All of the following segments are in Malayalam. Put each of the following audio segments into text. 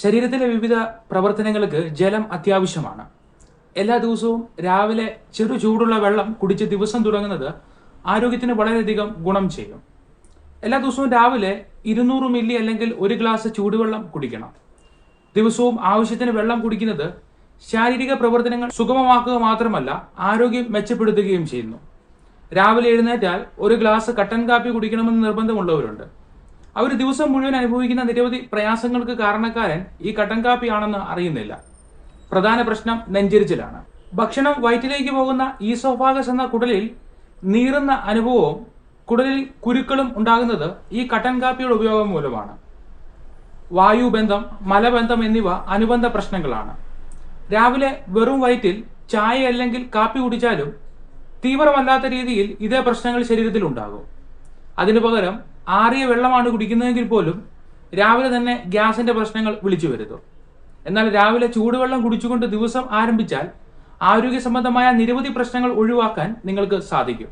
ശരീരത്തിലെ വിവിധ പ്രവർത്തനങ്ങൾക്ക് ജലം അത്യാവശ്യമാണ്. എല്ലാ ദിവസവും രാവിലെ ചെറു ചൂടുള്ള വെള്ളം കുടിച്ച് ദിവസം തുടങ്ങുന്നത് ആരോഗ്യത്തിന് വളരെയധികം ഗുണം ചെയ്യും. എല്ലാ ദിവസവും രാവിലെ ഇരുന്നൂറ് മില്ലി അല്ലെങ്കിൽ ഒരു ഗ്ലാസ് ചൂടുവെള്ളം കുടിക്കണം. ദിവസവും ആവശ്യത്തിന് വെള്ളം കുടിക്കുന്നത് ശാരീരിക പ്രവർത്തനങ്ങൾ സുഗമമാക്കുക മാത്രമല്ല ആരോഗ്യം മെച്ചപ്പെടുത്തുകയും ചെയ്യുന്നു. രാവിലെ എഴുന്നേറ്റാൽ ഒരു ഗ്ലാസ് കട്ടൻ കാപ്പി കുടിക്കണമെന്ന് നിർബന്ധമുള്ളവരുണ്ട്. അവർ ദിവസം മുഴുവൻ അനുഭവിക്കുന്ന നിരവധി പ്രയാസങ്ങൾക്ക് കാരണക്കാരൻ ഈ കട്ടൻ കാപ്പിയാണെന്ന് അറിയുന്നില്ല. പ്രധാന പ്രശ്നം നെഞ്ചരിച്ചിലാണ്. ഭക്ഷണം വയറ്റിലേക്ക് പോകുന്ന ഈസോഫാഗസ് എന്ന കുടലിൽ നീറുന്ന അനുഭവവും കുടലിൽ കുരുക്കളും ഉണ്ടാകുന്നത് ഈ കട്ടൻ കാപ്പിയുടെ ഉപയോഗം മൂലമാണ്. വായുബന്ധം മലബന്ധം എന്നിവ അനുബന്ധ പ്രശ്നങ്ങളാണ്. രാവിലെ വെറും വയറ്റിൽ ചായ അല്ലെങ്കിൽ കാപ്പി കുടിച്ചാലും തീവ്രമല്ലാത്ത രീതിയിൽ ഇതേ പ്രശ്നങ്ങൾ ശരീരത്തിൽ ഉണ്ടാകും അതിനു പകരം ആറിയ വെള്ളമാണ് കുടിക്കുന്നതെങ്കിൽ പോലും രാവിലെ തന്നെ ഗ്യാസിന്റെ പ്രശ്നങ്ങൾ വിളിച്ചു വരുത്തും. എന്നാൽ രാവിലെ ചൂടുവെള്ളം കുടിച്ചുകൊണ്ട് ദിവസം ആരംഭിച്ചാൽ ആരോഗ്യ സംബന്ധമായ നിരവധി പ്രശ്നങ്ങൾ ഒഴിവാക്കാൻ നിങ്ങൾക്ക് സാധിക്കും.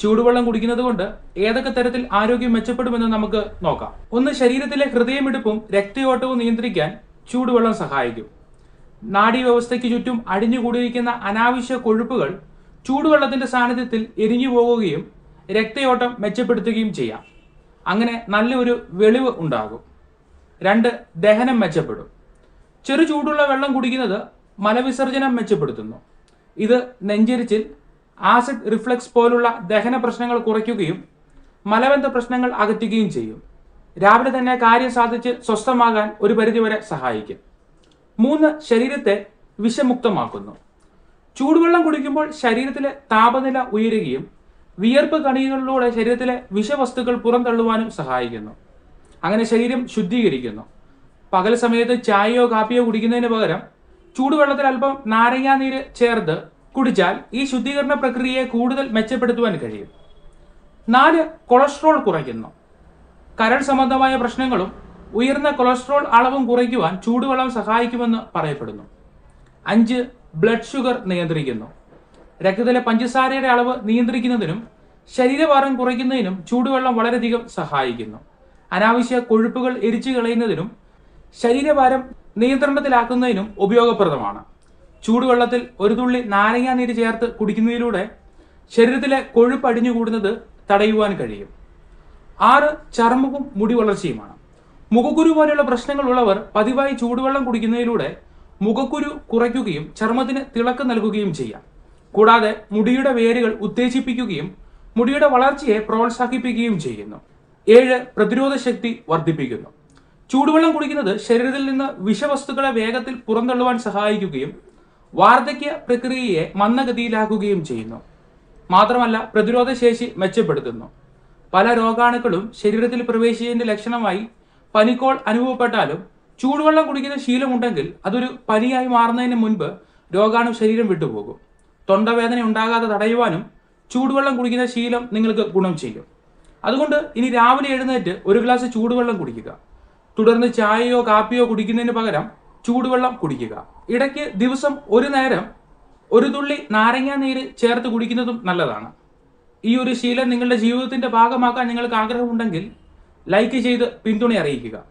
ചൂടുവെള്ളം കുടിക്കുന്നത് കൊണ്ട് ഏതൊക്കെ തരത്തിൽ ആരോഗ്യം മെച്ചപ്പെടുമെന്ന് നമുക്ക് നോക്കാം. ഒന്ന് ശരീരത്തിലെ ഹൃദയമിടിപ്പും രക്തയോട്ടവും നിയന്ത്രിക്കാൻ ചൂടുവെള്ളം സഹായിക്കും. നാഡീവ്യവസ്ഥയ്ക്ക് ചുറ്റും അടിഞ്ഞുകൂടിയിരിക്കുന്ന അനാവശ്യ കൊഴുപ്പുകൾ ചൂടുവെള്ളത്തിന്റെ സാന്നിധ്യത്തിൽ എരിഞ്ഞു പോകുകയും രക്തയോട്ടം മെച്ചപ്പെടുത്തുകയും ചെയ്യാം. അങ്ങനെ നല്ലൊരു വെളിവ് ഉണ്ടാകും. രണ്ട് ദഹനം മെച്ചപ്പെടും. ചെറു ചൂടുള്ള വെള്ളം കുടിക്കുന്നത് മലവിസർജനം മെച്ചപ്പെടുത്തുന്നു. ഇത് നെഞ്ചരിച്ചിൽ ആസിഡ് റിഫ്ലക്സ് പോലുള്ള ദഹന പ്രശ്നങ്ങൾ കുറയ്ക്കുകയും മലബന്ധ പ്രശ്നങ്ങൾ അകറ്റുകയും ചെയ്യും. രാവിലെ തന്നെ കാര്യം സാധിച്ച് സ്വസ്ഥമാകാൻ ഒരു പരിധിവരെ സഹായിക്കും. മൂന്ന് ശരീരത്തെ വിഷമുക്തമാക്കുന്നു. ചൂടുവെള്ളം കുടിക്കുമ്പോൾ ശരീരത്തിലെ താപനില ഉയരുകയും വിയർപ്പ് കണികകളിലൂടെ ശരീരത്തിലെ വിഷവസ്തുക്കൾ പുറന്തള്ളുവാനും സഹായിക്കുന്നു. അങ്ങനെ ശരീരം ശുദ്ധീകരിക്കുന്നു. പകൽ സമയത്ത് ചായയോ കാപ്പിയോ കുടിക്കുന്നതിന് പകരം ചൂടുവെള്ളത്തിൽ അല്പം നാരങ്ങാനീര് ചേർത്ത് കുടിച്ചാൽ ഈ ശുദ്ധീകരണ പ്രക്രിയയെ കൂടുതൽ മെച്ചപ്പെടുത്തുവാൻ കഴിയും. നാല് കൊളസ്ട്രോൾ കുറയ്ക്കുന്നു. കരൾ സംബന്ധമായ പ്രശ്നങ്ങളും ഉയർന്ന കൊളസ്ട്രോൾ അളവും കുറയ്ക്കുവാൻ ചൂടുവെള്ളം സഹായിക്കുമെന്ന് പറയപ്പെടുന്നു. അഞ്ച് ബ്ലഡ് ഷുഗർ നിയന്ത്രിക്കുന്നു. രക്തത്തിലെ പഞ്ചസാരയുടെ അളവ് നിയന്ത്രിക്കുന്നതിനും ശരീരഭാരം കുറയ്ക്കുന്നതിനും ചൂടുവെള്ളം വളരെയധികം സഹായിക്കുന്നു. അനാവശ്യ കൊഴുപ്പുകൾ എരിച്ചു കളയുന്നതിനും ശരീരഭാരം നിയന്ത്രണത്തിലാക്കുന്നതിനും ഉപയോഗപ്രദമാണ്. ചൂടുവെള്ളത്തിൽ ഒരു തുള്ളി നാരങ്ങാ നീര് ചേർത്ത് കുടിക്കുന്നതിലൂടെ ശരീരത്തിലെ കൊഴുപ്പ് അടിഞ്ഞുകൂടുന്നത് തടയുവാൻ കഴിയും. ആറ് ചർമ്മവും മുടി വളർച്ചയുമാണ് മുഖക്കുരു പോലെയുള്ള പ്രശ്നങ്ങൾ ഉള്ളവർ പതിവായി ചൂടുവെള്ളം കുടിക്കുന്നതിലൂടെ മുഖക്കുരു കുറയ്ക്കുകയും ചർമ്മത്തിന് തിളക്കം നൽകുകയും ചെയ്യാം. കൂടാതെ മുടിയുടെ വേരുകൾ ഉത്തേജിപ്പിക്കുകയും മുടിയുടെ വളർച്ചയെ പ്രോത്സാഹിപ്പിക്കുകയും ചെയ്യുന്നു. ഏഴ് പ്രതിരോധ ശക്തി വർദ്ധിപ്പിക്കുന്നു. ചൂടുവെള്ളം കുടിക്കുന്നത് ശരീരത്തിൽ നിന്ന് വിഷവസ്തുക്കളെ വേഗത്തിൽ പുറന്തള്ളുവാൻ സഹായിക്കുകയും വാർദ്ധക്യ പ്രക്രിയയെ മന്ദഗതിയിലാക്കുകയും ചെയ്യുന്നു. മാത്രമല്ല പ്രതിരോധ ശേഷി മെച്ചപ്പെടുത്തുന്നു. പല രോഗാണുക്കളും ശരീരത്തിൽ പ്രവേശിച്ചതിന്റെ ലക്ഷണമായി പനിക്കോൾ അനുഭവപ്പെട്ടാലും ചൂടുവെള്ളം കുടിക്കുന്ന ശീലമുണ്ടെങ്കിൽ അതൊരു പനിയായി മാറുന്നതിന് മുൻപ് രോഗാണു ശരീരം വിട്ടുപോകും. തൊണ്ടവേദന ഉണ്ടാകാതെ തടയുവാനും ചൂടുവെള്ളം കുടിക്കുന്ന ശീലം നിങ്ങൾക്ക് ഗുണം ചെയ്യും. അതുകൊണ്ട് ഇനി രാവിലെ എഴുന്നേറ്റ് ഒരു ഗ്ലാസ് ചൂടുവെള്ളം കുടിക്കുക. തുടർന്ന് ചായയോ കാപ്പിയോ കുടിക്കുന്നതിന് പകരം ചൂടുവെള്ളം കുടിക്കുക. ഇടയ്ക്ക് ദിവസം ഒരു നേരം ഒരു തുള്ളി നാരങ്ങാ നീര് ചേർത്ത് കുടിക്കുന്നതും നല്ലതാണ്. ഈ ഒരു ശീലം നിങ്ങളുടെ ജീവിതത്തിന്റെ ഭാഗമാക്കാൻ നിങ്ങൾക്ക് ആഗ്രഹമുണ്ടെങ്കിൽ ലൈക്ക് ചെയ്ത് പിന്തുണ അറിയിക്കുക.